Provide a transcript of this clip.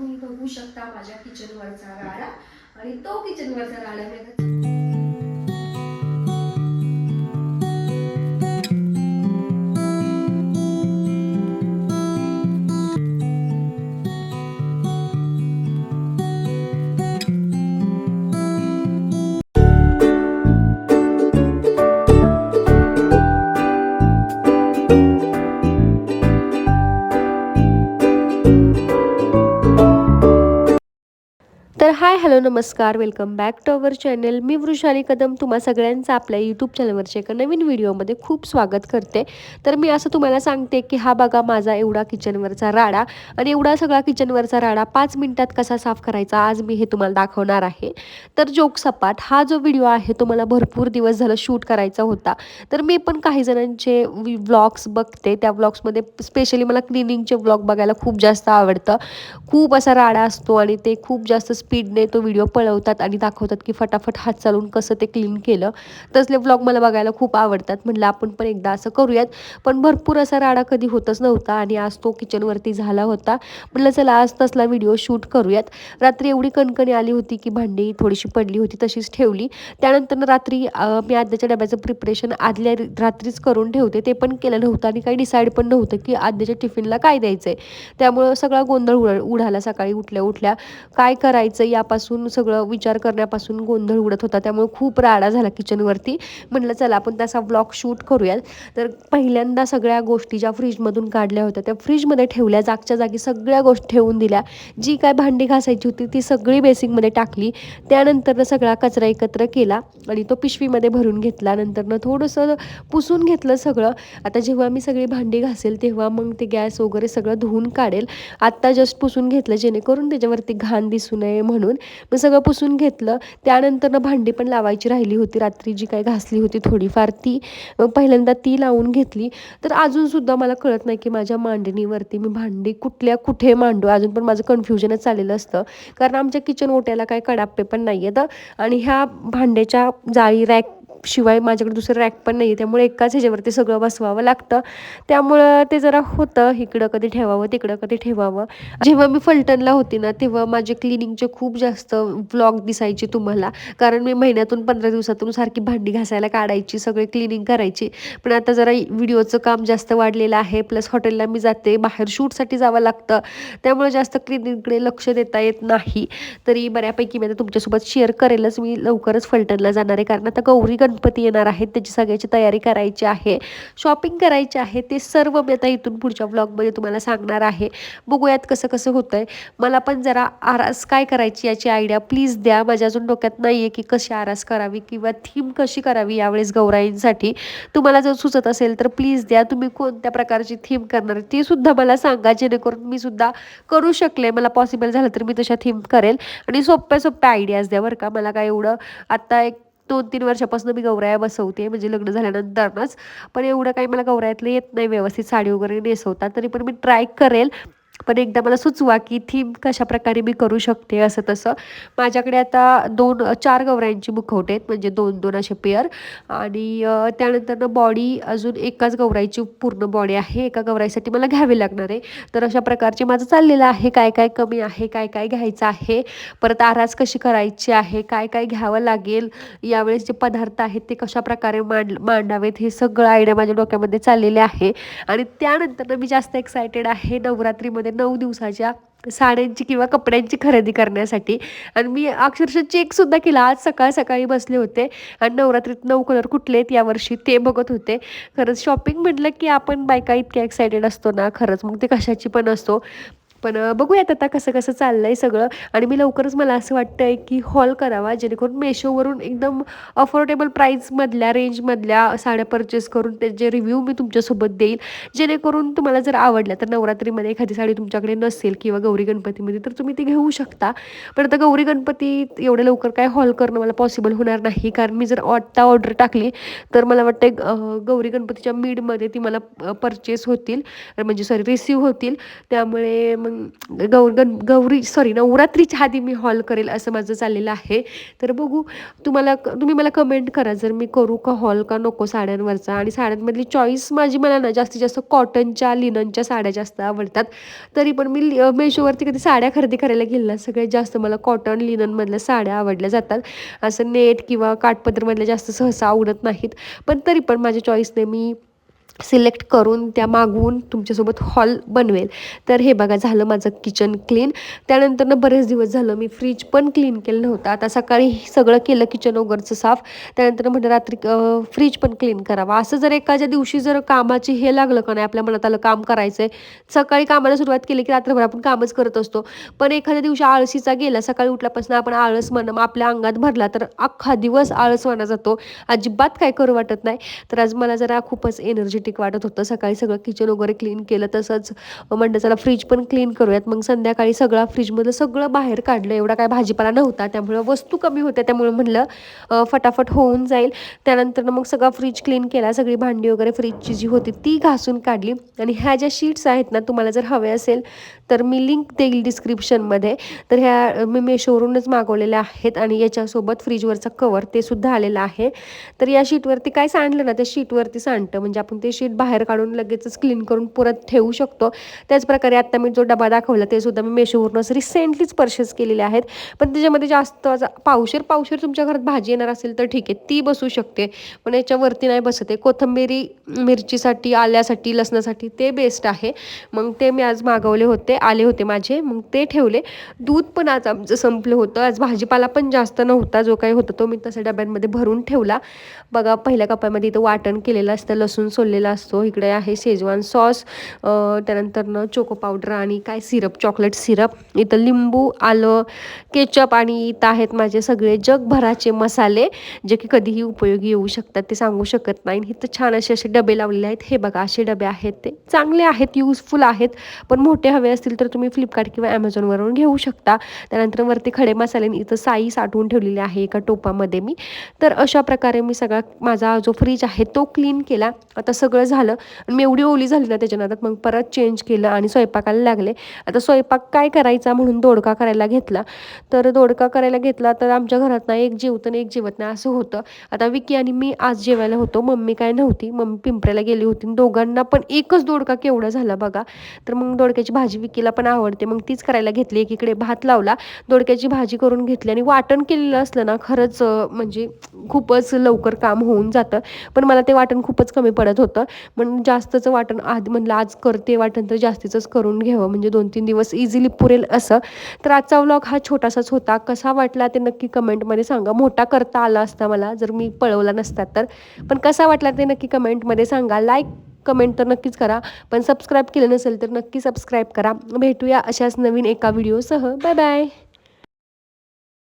तुम्ही बघू शकता माझ्या किचनवरचा राडा आणि तो किचनवरचा राडा मी तर हाय हॅलो नमस्कार. Welcome back to our channel मी वृषाली कदम तुम्हा सगळ्यांचं आपल्या यूट्यूब चॅनलवरच्या एका नवीन व्हिडिओमध्ये खूप स्वागत करते. तर मी असं तुम्हाला सांगते की हा बघा माझा एवढा किचनवरचा राडा आणि एवढा सगळा किचनवरचा राडा पाच मिनिटात कसा साफ करायचा आज मी हे तुम्हाला दाखवणार आहे. तर जोक सपाट हा जो व्हिडिओ आहे तो मला भरपूर दिवस झालं शूट करायचा होता. तर मी पण काही जणांचे व्लॉग्स बघते. त्या व्लॉग्समध्ये स्पेशली मला क्लिनिंगचे व्लॉग बघायला खूप जास्त आवडतं. खूप असा राडा असतो आणि ते खूप जास्त स्पीड स्पीडने तो व्हिडिओ पळवतात आणि दाखवतात की फटाफट हात चालून कसं ते क्लीन केलं. तसले व्लॉग मला बघायला खूप आवडतात. म्हटलं आपण पण एकदा असं करूयात. पण भरपूर असा राडा कधी होतच नव्हता आणि आज तो किचनवरती झाला होता. म्हटलं चला आज तसला व्हिडिओ शूट करूयात. रात्री एवढी कणकणी आली होती की भांडी थोडीशी पडली होती तशीच ठेवली. त्यानंतर रात्री मी आद्याच्या डब्याचं प्रिपरेशन आदल्या रात्रीच करून ठेवते. ते पण केलं नव्हतं आणि काही डिसाईड पण नव्हतं की आद्याच्या टिफिनला काय द्यायचं आहे त्यामुळं सगळा गोंधळ उडा उडाला सकाळी उठल्या उठल्या. काय करायचं? यापासून सगळं विचार करण्यापासून गोंधळ उडत होता. त्यामुळे खूप राडा झाला किचनवरती म्हटलं चला आपण त्याचा ब्लॉग शूट करूयात. तर पहिल्यांदा सगळ्या गोष्टी ज्या फ्रीजमधून काढल्या होत्या त्या फ्रीजमध्ये ठेवल्या. जागच्या जागी सगळ्या गोष्टी ठेवून दिल्या. जी काय भांडी घासायची होती ती सगळी बेसिंगमध्ये टाकली. त्यानंतरनं सगळा कचरा एकत्र केला आणि तो पिशवीमध्ये भरून घेतला. नंतरनं थोडंसं पुसून घेतलं सगळं. आता जेव्हा मी सगळी भांडी घासेल तेव्हा मग ते गॅस वगैरे सगळं धुवून काढेल. आत्ता जस्ट पुसून घेतलं जेणेकरून त्याच्यावरती घाण दिसू नये. म्हणून मग सगळं पुसून घेतलं. त्यानंतरनं भांडी पण लावायची राहिली होती. रात्री जी काही घासली होती थोडीफार ती मग पहिल्यांदा ती लावून घेतली. तर अजूनसुद्धा मला कळत नाही की माझ्या मांडणीवरती मी भांडी कुठल्या कुठे मांडू? अजून पण माझं कन्फ्युजनच चाललेलं असतं. कारण आमच्या किचन ओट्याला काही कडाप्पे पण नाही आहेत आणि ह्या भांड्याच्या जाळी रॅक शिवाय माझ्याकडे दुसरं रॅक पण नाही आहे त्यामुळे एकाच ह्याच्यावरती सगळं बसवावं लागतं. त्यामुळं ते जरा होतं. इकडं कधी ठेवावं तिकडं कधी ठेवावं. जेव्हा मी फलटणला होती ना तेव्हा माझे क्लिनिंगचे खूप जास्त व्लॉग दिसायचे तुम्हाला. कारण मी महिन्यातून पंधरा दिवसातून सारखी भांडी घासायला काढायची सगळे क्लिनिंग करायची. पण आता जरा व्हिडिओचं काम जास्त वाढलेलं आहे. प्लस हॉटेलला मी जाते. बाहेर शूटसाठी जावं लागतं. त्यामुळे जास्त क्लिनिंगकडे लक्ष देता येत नाही. तरी बऱ्यापैकी मी आता तुमच्यासोबत शेअर करेलच. मी लवकरच फलटणला जाणार आहे. कारण आता गौरी गणपती येणार आहेत त्याची सगळ्याची तयारी करायची आहे. शॉपिंग करायची आहे ते सर्व मी आता इथून पुढच्या ब्लॉगमध्ये तुम्हाला सांगणार आहे. बघूयात कसं कसं होतं आहे मला पण जरा आरास काय करायची याची आयडिया प्लीज द्या. माझ्या अजून डोक्यात नाही आहे की कशी आरास करावी किंवा थीम कशी करावी यावेळेस गौराईंसाठी. तुम्हाला जर सुचत असेल तर प्लीज द्या. तुम्ही कोणत्या प्रकारची थीम करणार ती सुद्धा मला सांगा. जेणेकरून मी सुद्धा करू शकले. मला पॉसिबल झालं तर मी तशा थीम करेल. आणि सोप्या सोप्या आयडियाज द्या बरं का. मला काय एवढं आत्ता एक दोन तीन वर्षापासून मी गौराया बसवते म्हणजे लग्न झाल्यानंतरच. पण एवढं काही मला गौरायातलं येत नाही व्यवस्थित साडी वगैरे नेसवता तरी पण मी ट्राय करेल. पण एकदा मला सुचवा की थीम कशा प्रकारे मी करू शकते असं तसं. माझ्याकडे आता दोन चार गौरायांची मुखवटे आहेत म्हणजे दोन दोन असे पेअर आणि त्यानंतर त्यानंतरनं बॉडी अजून एकाच गौराईची पूर्ण बॉडी आहे एका गौराईसाठी मला घ्यावी लागणार आहे. तर अशा प्रकारचे माझं चाललेलं आहे काय काय कमी आहे काय काय घ्यायचं आहे परत आरास कशी करायची आहे काय काय घ्यावं लागेल यावेळेस जे पदार्थ आहेत ते कशा प्रकारे मांड मांडावेत हे सगळं आयडिया माझ्या डोक्यामध्ये चाललेले आहे. आणि त्यानंतर मी जास्त एक्सायटेड आहे नवरात्रीमध्ये म्हणजे नऊ दिवसाच्या साड्यांची किंवा कपड्यांची खरेदी करण्यासाठी. आणि मी अक्षरशः चेकसुद्धा केला. आज सकाळ सकाळी बसले होते. आणि नवरात्रीत नऊ कलर कुठले आहेत यावर्षी ते बघत होते. खरंच शॉपिंग म्हटलं की आपण बायका इतक्या एक्सायटेड असतो ना. खरंच मग ते कशाची पण असतो पण बघूयात आता कसं कसं चाललं आहे सगळं. आणि मी लवकरच मला असं वाटतं आहे की हॉल करावा जेणेकरून मेशोवरून एकदम अफोर्डेबल प्राईजमधल्या रेंजमधल्या साड्या परचेस करून त्याचे रिव्ह्यू मी तुमच्यासोबत देईल. जेणेकरून तुम्हाला जर आवडल्या तर नवरात्रीमध्ये एखादी साडी तुमच्याकडे नसेल किंवा गौरी गणपतीमध्ये तर तुम्ही ती घेऊ शकता. पण आता गौरी गणपती एवढ्या लवकर काय हॉल करणं मला पॉसिबल होणार नाही. कारण मी जर आत्ता ऑर्डर टाकली तर मला वाटतं गौरी गणपतीच्या मिडमध्ये ती मला परचेस होतील. म्हणजे सॉरी रिसीव होतील. त्यामुळे मग मग गौर गण गौरी सॉरी नवरात्रीच्या आधी मी हॉल करेल असं माझं चाललेलं आहे. तर बघू तुम्हाला तुम्ही मला कमेंट करा जर मी करू का हॉल का नको साड्यांवरचा. आणि साड्यांमधली चॉईस माझी मला ना जास्तीत जास्त कॉटनच्या लिननच्या साड्या जास्त आवडतात. तरी पण मी मेशोवरती कधी साड्या खरेदी करायला गेले ना सगळ्यात जास्त मला कॉटन लिननमधल्या साड्या आवडल्या जातात. असं नेट किंवा काठपदरमधल्या जास्त सहसा आवडत नाहीत. पण तरी पण माझ्या चॉईसने मी सिलेक्ट करून त्या मागवून तुमच्यासोबत हॉल बनवेल. तर हे बघा झालं माझं किचन क्लीन. त्यानंतर ना बरेच दिवस झालं मी फ्रीज पण क्लीन केलं नव्हतं. आता सकाळी सगळं केलं किचन वगैरेचं साफ. त्यानंतर म्हटलं रात्री फ्रीज पण क्लीन करावा. असं जर एखाद्या दिवशी जर कामाची हे लागलं का नाही आपल्या मनात आलं काम करायचं आहे सकाळी कामाला सुरुवात केली की रात्रभर आपण कामच करत असतो. पण एखाद्या दिवशी आळशीचा गेला सकाळी उठल्यापासून आपण आळस मन आपल्या अंगात भरला तर अख्खा दिवस आळसवाना जातो. अजिबात काय करू वाटत नाही. तर आज मला जरा खूपच एनर्जेटिक वाटत होतं. सकाळी सगळं किचन वगैरे क्लीन केलं तसंच म्हणलं चला फ्रीज पण क्लीन करूयात. मग संध्याकाळी सगळा फ्रीजमधलं सगळं बाहेर काढलं. एवढा काय भाजीपाला नव्हता. त्यामुळं वस्तू कमी होत्या. त्यामुळे म्हणलं फटाफट होऊन जाईल. त्यानंतर मग सगळा फ्रीज क्लीन केला. सगळी भांडी वगैरे फ्रीजची जी होती ती घासून काढली. आणि ह्या ज्या शीट्स आहेत ना तुम्हाला जर हवे असेल तर मी लिंक देईल डिस्क्रिप्शनमध्ये तर ह्या मी मेशोवरूनच मागवलेल्या आहेत आणि याच्यासोबत फ्रीजवरचा कवर ते सुद्धा आलेलं आहे. तर या शीटवरती काय सांडलं ना त्या शीटवरती सांडतं. म्हणजे आपण ते शीट बाहेर काढून लगेचच क्लीन करून परत ठेवू शकतो. त्याचप्रकारे आत्ता मी जो डबा दाखवला ते सुद्धा मी मेशोवरूनच रिसेंटलीच परचेस केलेले आहेत. पण त्याच्यामध्ये जास्त पावशेर पावशेर तुमच्या घरात भाजी येणार असेल तर ठीक आहे ती बसू शकते. पण याच्यावरती नाही बसत आहे. कोथंबिरी मिरचीसाठी आल्यासाठी लसणासाठी ते बेस्ट आहे. मग ते मी आज मागवले होते आले होते माझे मग ते ठेवले. दूध पण आज आमचं संपलं होतं. आज भाजीपाला पण जास्त नव्हता जो काही होता तो मी तसं डब्यांमध्ये भरून ठेवला. बघा पहिल्या कपामध्ये इथं वाटण केलेलं असतं लसूण सोललेलं असतो. इकडे आहे शेजवान सॉस त्यानंतर न चोको पावडर आणि काय सिरप चॉकलेट सिरप इथं लिंबू आलं केचप आणि इथं आहेत माझे सगळे जगभराचे मसाले जे की कधीही उपयोगी येऊ शकतात ते सांगू शकत नाही. इथं छान असे असे डबे लावलेले आहेत. हे बघा असे डबे आहेत ते. चांगले आहेत यूजफुल आहेत पण मोठे हवे असतील तर तुम्ही फ्लिपकार्ट किंवा ॲमेझॉनवरून घेऊ शकता. त्यानंतर वरती खडे मसाले इथं साई साठवून ठेवलेली आहे एका टोपामध्ये मी. तर अशा प्रकारे मी सगळा माझा जो फ्रीज आहे तो क्लीन केला. आता सगळं सगळं झालं. आणि मी एवढी ओली झाली ना आता मग परत चेंज केलं आणि स्वयंपाकाला लागले. आता स्वयंपाक काय करायचा म्हणून दोडका करायला घेतला. तर दोडका करायला घेतला तर आमच्या घरात ना एक जेवतं नाही एक जेवत नाही असं होतं. आता विकी आणि मी आज जेवायला होतो. मम्मी काय नव्हती. मम्मी पिंपऱ्याला गेली होती. आणि दोघांना पण एकच दोडका केवढा झाला बघा. तर मग दोडक्याची भाजी विकीला पण आवडते. मग तीच करायला घेतली. एकीकडे भात लावला. दोडक्याची भाजी करून घेतली. आणि वाटण केलेलं असलं ना खरंच म्हणजे खूपच लवकर काम होऊन जातं. पण मला ते वाटण खूपच कमी पडत होतं. म्हणून जास्तचं वाटण आधी म्हणलं आज करते वाटण तर जास्तीचंच करून घ्यावं. म्हणजे दोन तीन दिवस इझिली पुरेल असं. तर आजचा व्लॉग हा छोटासाच होता. कसा वाटला ते नक्की कमेंटमध्ये सांगा. मोठा करता आला असता मला जर मी पळवला नसता तर. पण कसा वाटला ते नक्की कमेंटमध्ये सांगा. लाईक कमेंट तर नक्कीच करा. पण सबस्क्राईब केलं नसेल तर नक्की सबस्क्राईब करा. भेटूया अशाच नवीन एका व्हिडिओसह बाय बाय